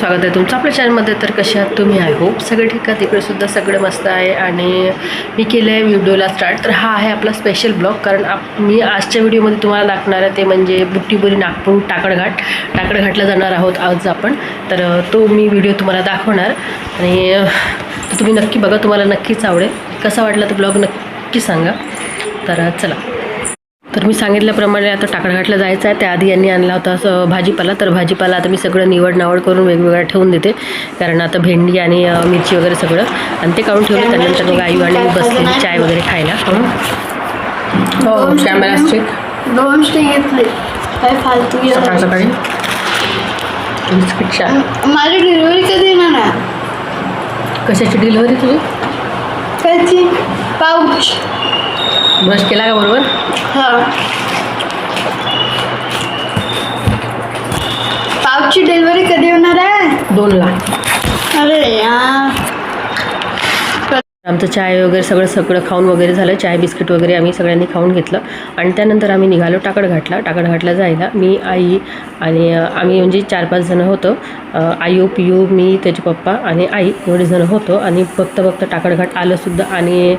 स्वागत आहे तुमचं आपल्या चॅनलमध्ये तर कसे आहात तुम्ही? आय होप सगळे ठीक आहे तिकडे सुद्धा सगळं मस्त आहे आणि मी केलं आहे व्हिडिओला स्टार्ट तर हा आहे आपला स्पेशल ब्लॉग कारण आप मी आजच्या व्हिडिओमध्ये तुम्हाला दाखवणार आहे ते म्हणजे बुट्टीबोरी नागपूर टाकडघाट. टाकडघाटला जाणार आहोत आज आपण. तर तो मी व्हिडिओ तुम्हाला दाखवणार. आणि तुम्ही नक्की बघा. तुम्हाला नक्कीच आवडेल. कसा वाटला तो ब्लॉग नक्की सांगा. तर चला. तर मी सांगितल्याप्रमाणे आता टाकडघाटला जायचं आहे. त्याआधी यांनी आणला होता असं भाजीपाला. तर भाजीपाला आता मी सगळं निवड नावड करून वेगवेगळ्या ठेवून देते. कारण आता भेंडी आणि मिरची वगैरे सगळं आणि ते काढून ठेवलं. त्यानंतर मग आई आणि मी बसलेली चाय वगैरे खायला. हं. हो कॅमेरा स्टिक दोन स्टे घेतले. काय फालतू सकाळ गेलं सकाळी? बिस्किट चहा माझी डिलिव्हरी कधी येणार आहे? कशाची डिलिव्हरी तुझी? त्याची पाऊच. ब्रश केला का बरोबर? हा. पाऊचची डिलिव्हरी कधी होणार आहे? दोनला. अरे यार. आमचं चाय वगैरे सगळं सगळं खाऊन वगैरे झालं. चाय बिस्किट वगैरे आम्ही सगळ्यांनी खाऊन घेतलं. आणि त्यानंतर आम्ही निघालो टाकडघाटला टाकडघाटला जायला मी आई आणि आम्ही म्हणजे चार पाच जणं होतो. अ, आयू पियू मी त्याचे पप्पा आणि आई एवढे जणं होतो. आणि बघता बघता टाकडघाट आलंसुद्धा आणि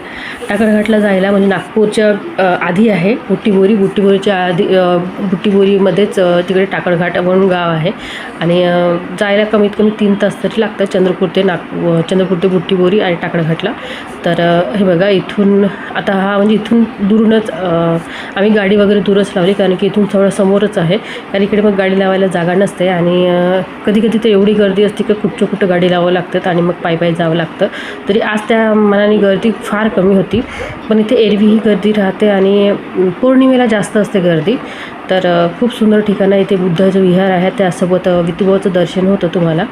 टाकडघाटला जायला म्हणजे नागपूरच्या आधी आहे. बुट्टीबोरी बुट्टीबोरीच्या आधी बुट्टीबोरीमध्येच तिकडे टाकडघाट म्हणून गाव आहे. आणि जायला कमीत कमी तीन तास तरी लागतात चंद्रपूर ते नाग चंद्रपूर ते बुट्टीबोरी आणि टाकडघाटला तर हे बघा इथून आता हा म्हणजे इथून दुरूनच आम्ही गाडी वगैरे दूरच लावली कारण की इथून थोडं समोरच आहे. कारण इकडे मग गाडी लावायला जागा नसते आणि कधी कधी तर एवढी गर्दी असते की कुठचं कुठं गाडी लावावं लागतात आणि मग पायी पायी जावं लागतं. तरी आज त्या मनाने गर्दी फार कमी होती. पण इथे एरवी ही गर्दी राहते आणि पौर्णिमेला जास्त असते गर्दी. तर खूप सुंदर ठिकाण आहे. इथे बुद्धाचं विहार आहे. त्यासोबत अ, दर्शन होतं तुम्हाला.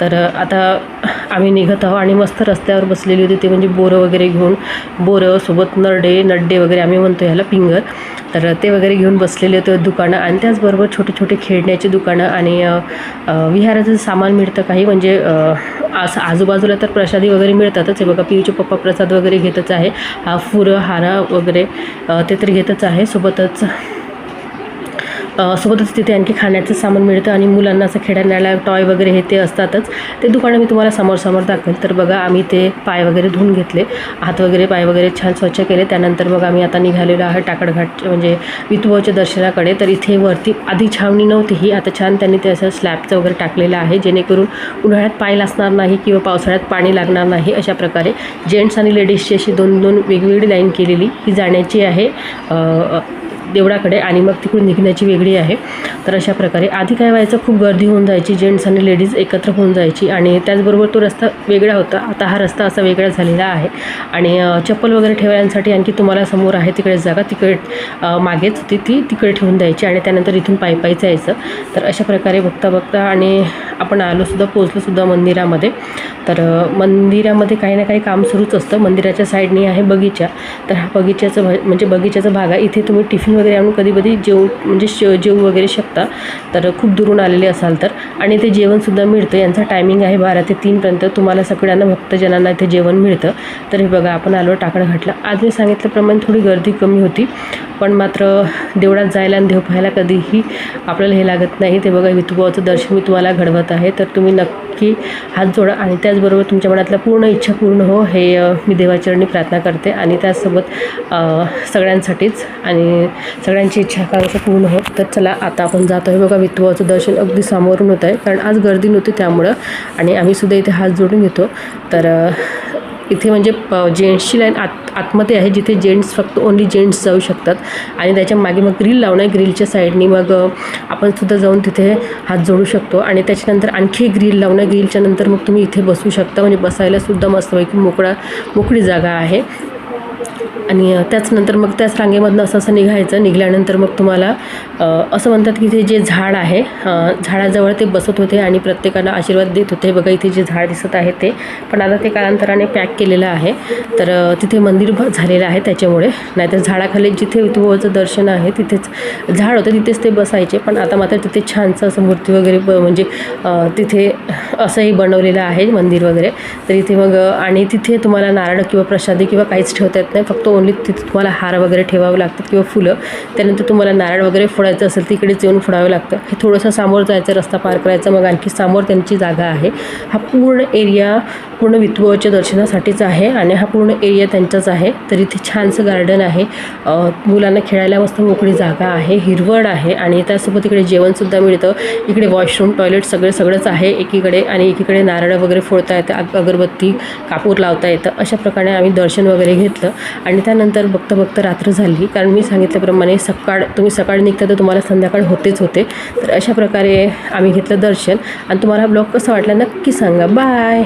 तर आता आम्ही निघत आहोत आणि मस्त रस्त्यावर बसलेली होती. ते म्हणजे बोरं वगैरे घेऊन बोरं सोबत नरडे नड्डे वगैरे आम्ही म्हणतो ह्याला पिंगर. तर ते वगैरे घेऊन बसलेले होते दुकानं आणि त्याचबरोबर छोटे छोटे खेळण्याची दुकानं आणि विहाराचं सामान मिळतं काही. म्हणजे असं आजूबाजूला तर प्रसादी वगैरे मिळतातच. हे बघा पियूचे पप्पा प्रसाद वगैरे घेतच आहे. हा फुरं हारा वगैरे ते तर घेतच आहे. सोबतच सोबतच तिथे आणखी खाण्याचं सामान मिळतं आणि मुलांना असं खेळण्याला टॉय वगैरे हे ते असतातच. ते दुकानं मी तुम्हाला समोर समोर दाखवेल. तर बघा आम्ही ते पाय वगैरे धुवून घेतले. हात वगैरे पाय वगैरे छान स्वच्छ केले. त्यानंतर मग आम्ही आता निघालेलो आहे टाकडघाट म्हणजे विठुबाच्या दर्शनाकडे. तर इथे वरती आधी छावणी नव्हती ही. आता छान त्यांनी ते असं स्लॅबचं वगैरे टाकलेलं आहे जेणेकरून उन्हाळ्यात पाय लासणार नाही किंवा पावसाळ्यात पाणी लागणार नाही अशा प्रकारे. जेंट्स आणि लेडीजची अशी दोन दोन वेगवेगळी लाईन केलेली. ही जाण्याची आहे. देवळाकडे आणि मग तिकडून निघण्याची वेगळी आहे. तर अशा प्रकारे आधी काय व्हायचं खूप गर्दी होऊन जायची जेंट्स आणि लेडीज एकत्र होऊन जायची आणि त्याचबरोबर तो रस्ता वेगळा होता. आता हा रस्ता असा वेगळा झालेला आहे. आणि चप्पल वगैरे ठेवण्यासाठी आणखी तुम्हाला समोर आहे तिकडे जागा तिकडे मागेच होती ती तिकडे ठेवून द्यायची आणि त्यानंतर इथून पायी पायी जायचं. तर अशा प्रकारे बघता बघता आणि आपण आलोसुद्धा पोचलोसुद्धा मंदिरामध्ये. तर मंदिरामध्ये काही ना काही काम सुरूच असतं. मंदिराच्या साईडनी आहे बगीचा. तर हा बगीच्याचं म्हणजे बगीच्याचा भाग आहे. इथे तुम्ही टिफिन वगैरे आणून कधी कधी जेव म्हणजे श जेवू वगैरे शकता. तर खूप दुरून आलेले असाल तर. आणि ते जेवणसुद्धा मिळतं. यांचा टायमिंग आहे बारा ते तीनपर्यंत तुम्हाला सगळ्यांना भक्तजनांना इथे जेवण मिळतं. तर हे बघा आपण आलो टाकडघाटला आज मी सांगितल्याप्रमाणे थोडी गर्दी कमी होती. पण मात्र देवळात जायला आणि देव पाहायला कधीही आपल्याला हे लागत नाही. ते बघा विठुबाचं दर्शन मी तुम्हाला घडवत आहे. तर तुम्ही नक्की हात जोडा आणि त्याचबरोबर तुमच्या मनातल्या पूर्ण इच्छा पूर्ण हो हे मी देवाचरणी प्रार्थना करते आणि त्याचसोबत सगळ्यांसाठीच आणि सगळ्यांची इच्छा आकांक्षा पूर्ण हो. तर चला आता आपण जातो आहे बघा विठुबाचं दर्शन अगदी समोरून होत आहे. कारण आज गर्दी नव्हती त्यामुळं आणि आम्हीसुद्धा इथे हात जोडून घेतो. तर इथे म्हणजे जेंट्सची लाईन आत आतमध्ये आहे जिथे जेंट्स फक्त ओन्ली जेंट्स जाऊ शकतात. आणि त्याच्यामागे मग ग्रिल लावणं आहे ग्रिलच्या साईडनी मग आपण सुद्धा जाऊन तिथे हात जोडू शकतो. आणि त्याच्यानंतर आणखी ग्रिल लावणं ग्रिलच्या नंतर मग तुम्ही इथे बसू शकता. म्हणजे बसायला सुद्धा मस्तपैकी मोकळा मोकळी जागा आहे. आणि त्याचनंतर मग त्याच रांगेमधनं असं असं निघायचं. निघाल्यानंतर मग तुम्हाला असं म्हणतात की ते जे झाड आहे झाडाजवळ ते बसत होते आणि प्रत्येकाला आशीर्वाद देत होते. बघा इथे जे झाड दिसत आहे ते. पण आता ते कालांतराने पॅक केलेलं आहे. तर तिथे मंदिर झालेलं आहे त्याच्यामुळे. नाहीतर झाडाखाली जिथे विठुबाचं दर्शन आहे तिथेच झाड होतं तिथेच ते बसायचे. पण आता मात्र तिथे छानसं असं मूर्ती वगैरे ब- म्हणजे तिथे असंही बनवलेलं आहे मंदिर वगैरे. तर इथे मग आणि तिथे तुम्हाला नारळ किंवा प्रसादी किंवा काहीच ठेवता येत नाही. नाही फक्त ओन्ली तिथे तुम्हाला हार वगैरे ठेवावं लागतात किंवा फुलं त्यानंतर तुम्हाला नारळ वगैरे फोडायचं असेल तिकडेच येऊन फोडावं लागतं हे थोडंसं समोर जायचं रस्ता पार करायचा मग आणखी समोर त्यांची जागा आहे. हा पूर्ण एरिया पूर्ण विठुबाच्या दर्शनासाठीच आहे आणि हा पूर्ण एरिया त्यांचाच आहे. तर इथे छानसं गार्डन आहे. मुलांना खेळायला मस्त मोकळी जागा आहे हिरवळ आहे आणि त्यासोबत इकडे जेवणसुद्धा मिळतं. इकडे वॉशरूम टॉयलेट सगळं सगळंच आहे एकीकडे आणि एकीकडे नारळ वगैरे फोडता येतं अगरबत्ती कापूर लावता येतं. अशा प्रकारे आम्ही दर्शन वगैरे घेतलं. आणि त्यानंतर बघता बघता रात्र झाली. कारण मी सांगितल्याप्रमाणे सकाळ तुम्ही सकाळी निघता तर तुम्हाला संध्याकाळ होतेच होते. तर अशा प्रकारे आम्ही घेतलं दर्शन. आणि तुम्हाला हा ब्लॉग कसा वाटला नक्की सांगा. बाय!